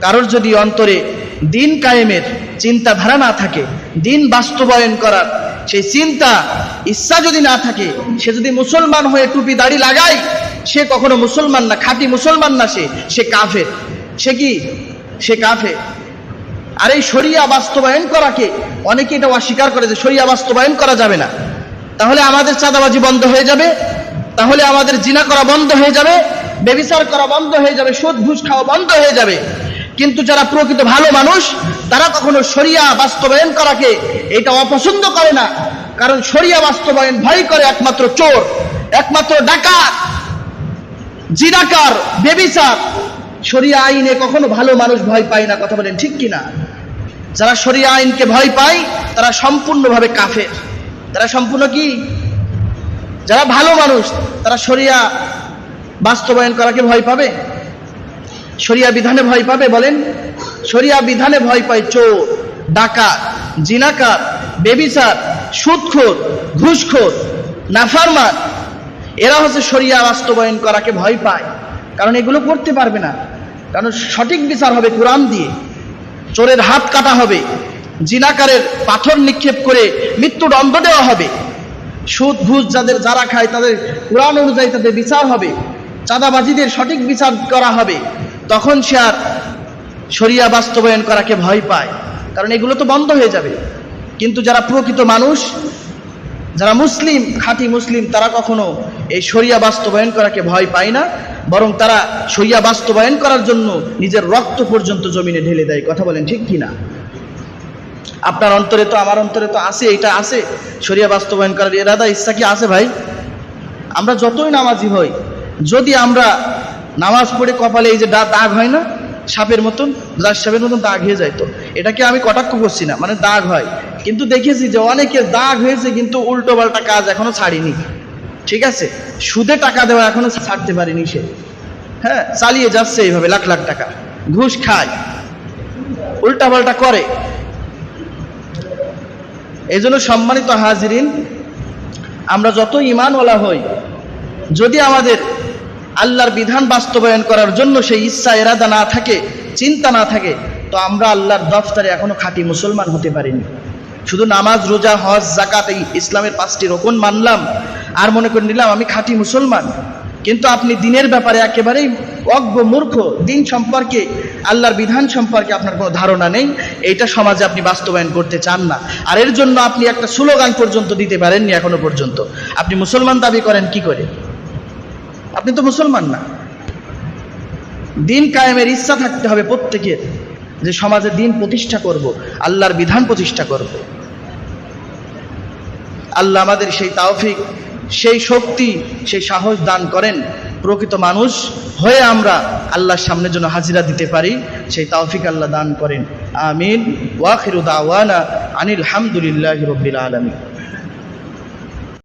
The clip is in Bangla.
কারোর যদি অন্তরে দিন কায়েমের চিন্তাধারা না থাকে, দিন বাস্তবায়ন করার সেই চিন্তা, ইচ্ছা যদি না থাকে, সে যদি মুসলমান হয়ে টুপি দাড়ি লাগায়, সে কখনো মুসলমান না, খাঁটি মুসলমান না সে সে কাফের। সে কি? সে কাফের। আর এই শরিয়া বাস্তবায়ন করাকে অনেকে এটা অস্বীকার করে যে শরিয়া বাস্তবায়ন করা যাবে না। তাহলে আমাদের চাঁদাবাজি বন্ধ হয়ে যাবে, তাহলে আমাদের জিনা করা বন্ধ হয়ে যাবে, বেবিচার করা বন্ধ হয়ে যাবে, সুদ ঘুষ খাওয়া বন্ধ হয়ে যাবে। কিন্তু যারা প্রকৃত ভালো মানুষ, তারা কখনো শরিয়া বাস্তবায়ন করাকে এটা অপছন্দ করে না। কারণ শরিয়া বাস্তবায়ন ভয় করে একমাত্র চোর, একমাত্র ডাকাত জিরাকার বেবিচার। শরিয়া আইনে কখনো ভালো মানুষ ভয় পায় না, কথা বলেন ঠিক কিনা? যারা শরিয়া আইনকে ভয় পায়, তারা সম্পূর্ণভাবে কাফের। তারা সম্পূর্ণ কি? যারা ভালো মানুষ, তারা শরিয়া বাস্তবায়ন করাকে ভয় পাবে? শরিয়া বিধানে ভয় পাবে বলেন? শরিয়া বিধানে ভয় পায় চোর, ডাকাত জিনাকার বেবিচার, সুদখোর, ঘুষখোর, নাফারমান। এরা হচ্ছে শরিয়া বাস্তবায়ন করাকে ভয় পায়। কারণ এগুলো করতে পারবে না। কারণ সঠিক বিচার হবে কোরআন দিয়ে। চোরের হাত কাটা হবে। জিনাকারের পাথর নিক্ষেপ করে মৃত্যুদণ্ড দেওয়া হবে। সুদ, ঘুষ যাদের যারা খায় তাদের কোরআন অনুযায়ী তাদের বিচার হবে। চাঁদাবাজিদের সঠিক বিচার করা হবে। তখন সে আর শরিয়া বাস্তবায়ন করাকে ভয় পায়। কারণ এগুলো তো বন্ধ হয়ে যাবে। কিন্তু যারা প্রকৃত মানুষ, যারা মুসলিম, খাঁটি মুসলিম, তারা কখনো এই শরিয়া বাস্তবায়ন করাকে ভয় পায় না। বরং তারা শরিয়া বাস্তবায়ন করার জন্য নিজের রক্ত পর্যন্ত জমিনে ঢেলে দেয়। কথা বলেন ঠিক কিনা আপনার অন্তরে তো, আমার অন্তরে তো আছে, এটা আছে। শরিয়া বাস্তবায়ন করার এরাদা, ইচ্ছা কি আছে ভাই? আমরা যতই নামাজি হই, যদি আমরা নামাজ পড়ে কপালে এই যে দাগ হয় না? সাপের মতন লাশ সাপের মতন দাগ হয়ে যায় তো। এটাকে আমি কটাক্ষ করছি না মানে দাগ হয়। কিন্তু দেখেছি যে অনেকের দাগ হয়েছে, কিন্তু উল্টো পাল্টা কাজ এখনও ছাড়িনি। ঠিক আছে? সুদে টাকা দেওয়া এখনও ছাড়তে পারিনি সে। হ্যাঁ চালিয়ে যাচ্ছে এইভাবে, লাখ লাখ টাকা। ঘুষ খায়। উল্টা পাল্টা করে। এই জন্য সম্মানিত হাজিরিন, আমরা যত ইমানওয়ালা হই, যদি আমাদের আল্লাহর বিধান বাস্তবায়ন করার জন্য সেই ইচ্ছা, এরাদা না থাকে, চিন্তা না থাকে, তো আমরা আল্লাহর দফতরে এখনও খাঁটি মুসলমান হতে পারিনি। শুধু নামাজ, রোজা, হজ জাকাত এই ইসলামের পাঁচটি রকম মানলাম আর মনে করে নিলাম আমি খাঁটি মুসলমান। কিন্তু আপনি দিনের ব্যাপারে একেবারেই অজ্ঞ, মূর্খ, দিন সম্পর্কে, আল্লাহর বিধান সম্পর্কে আপনার কোনো ধারণা নেই, এইটা সমাজে আপনি বাস্তবায়ন করতে চান না। আর এর জন্য আপনি একটা স্লোগান পর্যন্ত দিতে পারেননি এখনও পর্যন্ত। আপনি মুসলমান দাবি করেন কি করে? আপনি তো মুসলমান না। দিন কায়েমের ইচ্ছা থাকতে হবে প্রত্যেকের যে সমাজে দিন প্রতিষ্ঠা করব, আল্লাহর বিধান প্রতিষ্ঠা করব। আল্লাহ আমাদের সেই তাওফিক, সেই শক্তি, সেই সাহস দান করেন। প্রকৃত মানুষ হয়ে আমরা আল্লাহর সামনে যেন হাজিরা দিতে পারি, সেই তাওফিক আল্লাহ দান করেন। আমিন। ওয়াখিরু দাওয়ানা আনিল হামদুলিল্লাহি রব্বিল আলামিন।